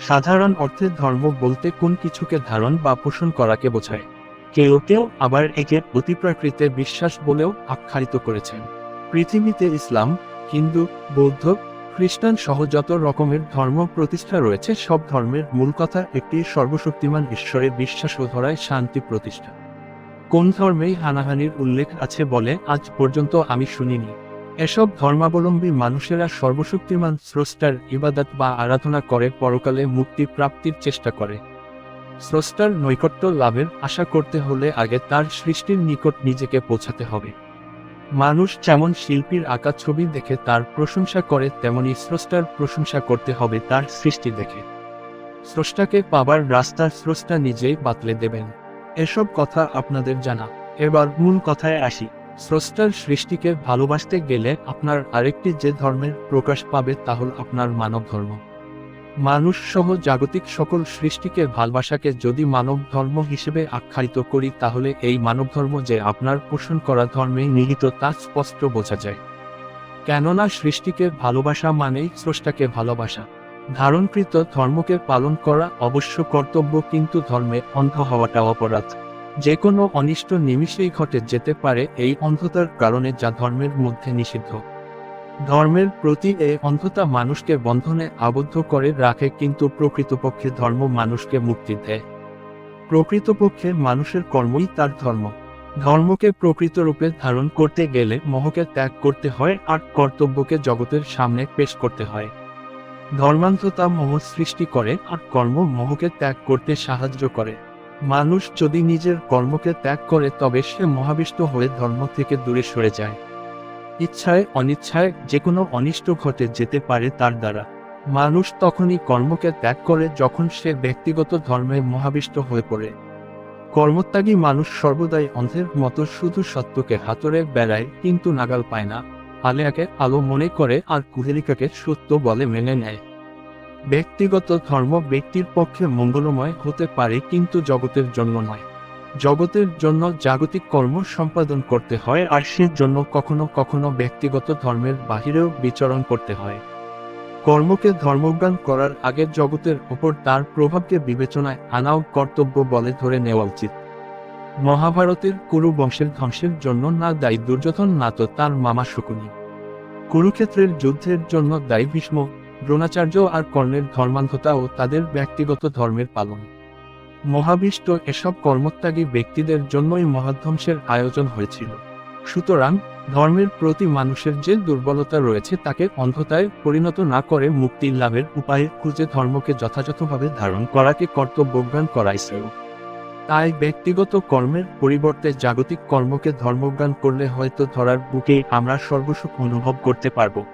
সাধারণ অর্থে ধর্ম বলতে কোন কিছুকে ধারণ বা পোষণ করাকে বোঝায়। কেউ কেউ আবার একে অতিপ্রাকৃতে বিশ্বাস বলেও আখ্যায়িত করেছেন। পৃথিবীতে ইসলাম, হিন্দু, বৌদ্ধ, খ্রিস্টান সহ যত রকমের ধর্ম প্রতিষ্ঠা রয়েছে সব ধর্মের মূল কথা একটি সর্বশক্তিমান ঈশ্বরে বিশ্বাস ও ধরায় শান্তি প্রতিষ্ঠা। কোন ধর্মেই হানাহানির উল্লেখ আছে বলে আজ পর্যন্ত আমি শুনিনি। এসব ধর্মাবলম্বী মানুষেরা সর্বশক্তিমান স্রষ্টার ইবাদত বা আরাধনা করে, পরকালে মুক্তি প্রাপ্তির চেষ্টা করে। স্রষ্টার নৈকট্য লাভের আশা করতে হলে আগে তার সৃষ্টির নিকট নিজেকে পৌঁছাতে হবে। মানুষ যেমন শিল্পীর আঁকা ছবি দেখে তার প্রশংসা করে, তেমনি স্রষ্টার প্রশংসা করতে হবে তার সৃষ্টি দেখে। স্রষ্টাকে পাবার রাস্তা স্রষ্টা নিজেই বাতলে দেবেন। এসব কথা আপনাদের জানা। এবার মূল কথায় আসি। স্রষ্টার সৃষ্টিকে ভালোবাসতে গেলে আপনার আরেকটি যে ধর্মের প্রকাশ পাবে তা হল আপনার মানব ধর্ম। মানুষ সহ জাগতিক সকল সৃষ্টিকে ভালোবাসাকে যদি মানব ধর্ম হিসেবে আখ্যায়িত করি তাহলে এই মানব ধর্ম যে আপনার পোষণ করা ধর্মে নিহিত তা স্পষ্ট বোঝা যায়। কেননা সৃষ্টিকে ভালোবাসা মানেই স্রষ্টাকে ভালোবাসা। ধারণকৃত ধর্মকে পালন করা অবশ্য কর্তব্য কিন্তু ধর্মে অন্ধ হওয়াটা অপরাধ। যে কোনো অনিষ্ট নিমিষেই ঘটে যেতে পারে এই অন্ধতার কারণে যা ধর্মের মধ্যে নিষিদ্ধ। ধর্মের প্রতি এ অন্ধতা মানুষকে বন্ধনে আবদ্ধ করে রাখে কিন্তু প্রকৃতপক্ষে ধর্ম মানুষকে মুক্তি দেয়। প্রকৃতপক্ষে মানুষের কর্মই তার ধর্ম। ধর্মকে প্রকৃত রূপে ধারণ করতে গেলে মহকে ত্যাগ করতে হয় আর কর্তব্যকে জগতের সামনে পেশ করতে হয়। ধর্মান্ধতা মোহ সৃষ্টি করে আর কর্ম মোহকে ত্যাগ করতে সাহায্য করে। মানুষ যদি নিজের কর্মকে ত্যাগ করে তবে সে মহাবিষ্ট হয়ে ধর্ম থেকে দূরে সরে যায়। ইচ্ছায় অনিচ্ছায় যে কোনো অনিষ্ট ঘটে যেতে পারে তার দ্বারা। মানুষ তখনই কর্মকে ত্যাগ করে যখন সে ব্যক্তিগত ধর্মে মহাবিষ্ট হয়ে পড়ে। কর্মত্যাগী মানুষ সর্বদাই অন্ধের মতো শুধু সত্যকে হাতরে বেড়ায় কিন্তু নাগাল পায় না। আলেয়াকে আলো মনে করে আর কুহেলিকাকে সত্য বলে মেনে নেয়। ব্যক্তিগত ধর্ম ব্যক্তির পক্ষে মঙ্গলময় হতে পারে কিন্তু জগতের জন্য নয়। জগতের জন্য জাগতিক কর্ম সম্পাদন করতে হয় আর সের জন্য কখনো কখনো ব্যক্তিগত ধর্মের বাহিরেও বিচরণ করতে হয়। কর্মকে ধর্মজ্ঞান করার আগে জগতের ওপর তার প্রভাবকে বিবেচনায় আনাও কর্তব্য বলে ধরে নেওয়া উচিত। মহাভারতের কুরু বংশের ধ্বংসের জন্য না দায়ী দুর্যোধন না তো তার মামা শকুনি। কুরুক্ষেত্রের যুদ্ধের জন্য দায়ী ভীষ্ম দ্রোণাচার্য আর কর্ণের ধর্মান্ধতা ও তাদের ব্যক্তিগত ধর্মের পালন। মহাবিষ্ট এসব কর্মত্যাগী ব্যক্তিদের জন্যই মহাধ্বংসের আয়োজন হয়েছিল। সুতরাং, ধর্মের প্রতি মানুষের যে দুর্বলতা রয়েছে তাকে অন্ধতায় পরিণত না করে মুক্তি লাভের উপায়ে খুঁজে ধর্মকে যথাযথভাবে ধারণ করাকে কর্তব্যজ্ঞান করাইছিল তাই ব্যক্তিগত কর্মের পরিবর্তে জাগতিক কর্মকে ধর্মজ্ঞান করলে হয়তো ধরার বুকে আমরা সর্বসুখ অনুভব করতে পারব।